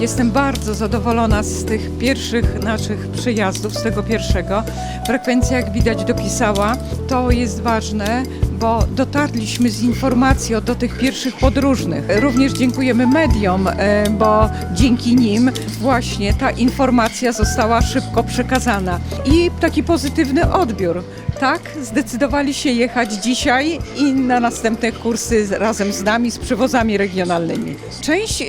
jestem bardzo zadowolona z tych pierwszych naszych przyjazdów, z tego pierwszego. Frekwencja, jak widać, dopisała. To jest ważne, bo dotarliśmy z informacją do tych pierwszych podróżnych. Również dziękujemy mediom, e, bo dzięki nim właśnie ta informacja została szybko przekazana. I taki pozytywny odbiór. Tak, zdecydowali się jechać dzisiaj i na następne kursy razem z nami, z przewozami regionalnymi. Część e,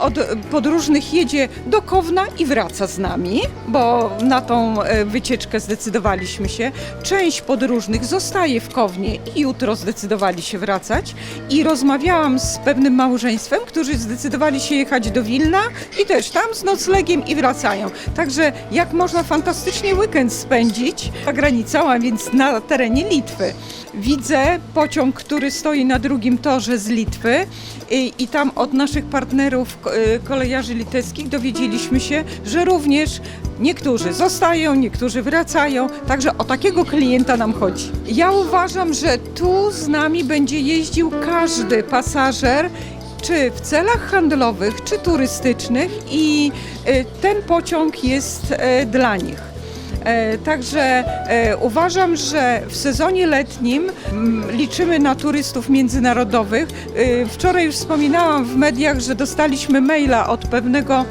od podróżnych jedzie do Kowna i wraca z nami, bo na tą e, wycieczkę zdecydowaliśmy się. Część podróżnych zostaje w Kownie i jutro zdecydowali się wracać. I rozmawiałam z pewnym małżeństwem, którzy zdecydowali się jechać do Wilna i też tam z noclegiem i wracają. Także jak można fantastycznie weekend spędzić za granicą, a więc na terenie Litwy. Widzę pociąg, który stoi na drugim torze z Litwy i, i tam od naszych partnerów y, kolejarzy litewskich dowiedzieliśmy się, że również niektórzy zostają, niektórzy wracają, także o takiego klienta nam chodzi. Ja uważam, że tu z nami będzie jeździł każdy pasażer, czy w celach handlowych, czy turystycznych i y, ten pociąg jest y, dla nich. E, Także e, uważam, że w sezonie letnim liczymy na turystów międzynarodowych. E, Wczoraj już wspominałam w mediach, że dostaliśmy maila od pewnego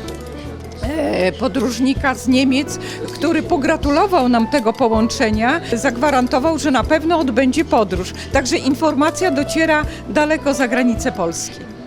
podróżnika z Niemiec, który pogratulował nam tego połączenia, zagwarantował, że na pewno odbędzie podróż. Także informacja dociera daleko za granicę Polski.